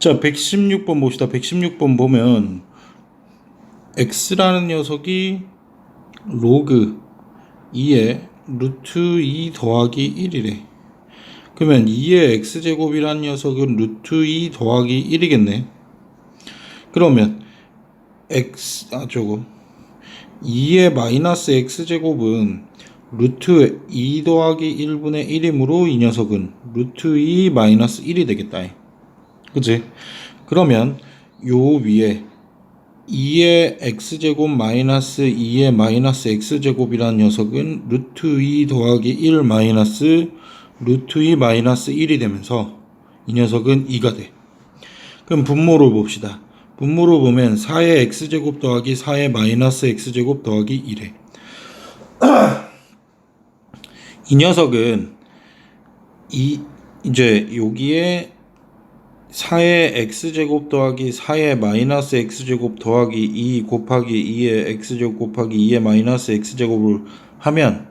자, 116번 봅시다. 116번 보면 x라는 녀석이 로그 2에 루트 2 더하기 1이래. 그러면 2의 x제곱이라는 녀석은 루트 2 더하기 1이겠네. 그러면 x 아 저거 2의 마이너스 x제곱은 루트 2 더하기 1분의 1이므로 이 녀석은 루트 2 마이너스 1이 되겠다. 그치? 그러면 요 위에 2의 x제곱 마이너스 2의 마이너스 x제곱이라는 녀석은 루트 2 더하기 1 마이너스 루트 2 마이너스 1이 되면서 이 녀석은 2가 돼. 그럼 분모로 봅시다. 분모로 보면 4의 x제곱 더하기 4의 마이너스 x제곱 더하기 1에 이 녀석은 이 이제 여기에 4의 x제곱 더하기 4의 마이너스 x제곱 더하기 2 곱하기 2의 x제곱 곱하기 2의 마이너스 x제곱을 하면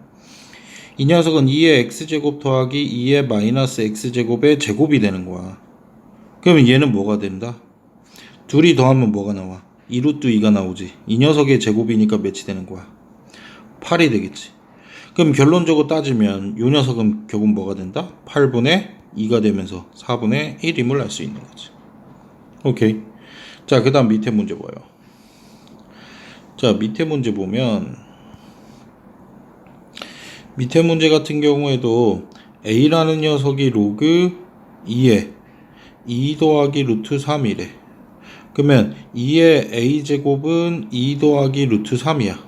이 녀석은 2의 x제곱 더하기 2의 마이너스 x제곱의 제곱이 되는 거야. 그러면 얘는 뭐가 된다? 둘이 더하면 뭐가 나와? 2루트 2가 나오지. 이 녀석의 제곱이니까 몇이 되는 거야? 8이 되겠지. 그럼 결론적으로 따지면 이 녀석은 결국 뭐가 된다? 8분의 2가 되면서 4분의 1임을 알 수 있는 거지. 오케이. 자, 그 다음 밑에 문제 봐요. 자, 밑에 문제 보면 밑에 문제 같은 경우에도 a라는 녀석이 로그 2에 2 더하기 루트 3이래. 그러면 2의 a제곱은 2 더하기 루트 3이야.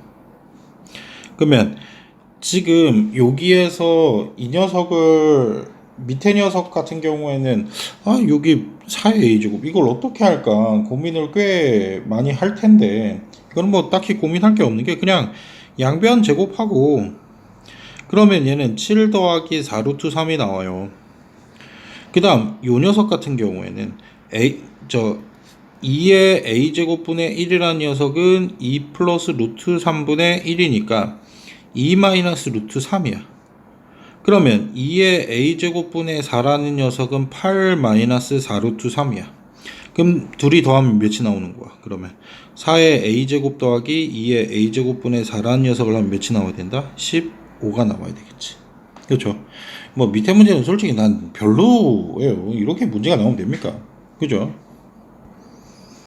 그러면 지금 여기에서 이 녀석을 밑에 녀석 같은 경우에는 아 여기 4의 a제곱 이걸 어떻게 할까 고민을 꽤 많이 할 텐데 이거는 뭐 딱히 고민할 게 없는 게 그냥 양변 제곱하고 그러면 얘는 7 더하기 4 루트 3이 나와요 그 다음 요 녀석 같은 경우에는 a 저 2의 a제곱분의 1이라는 녀석은 2 플러스 루트 3분의 1이니까 2 마이너스 루트 3이야. 그러면 2의 a제곱분의 4라는 녀석은 8 마이너스 4 루트 3이야. 그럼 둘이 더하면 몇이 나오는 거야? 그러면 4의 a제곱 더하기 2의 a제곱분의 4라는 녀석을 하면 몇이 나와야 된다? 15가 나와야 되겠지. 그렇죠? 뭐 밑에 문제는 솔직히 난 별로예요. 이렇게 문제가 나오면 됩니까? 그죠?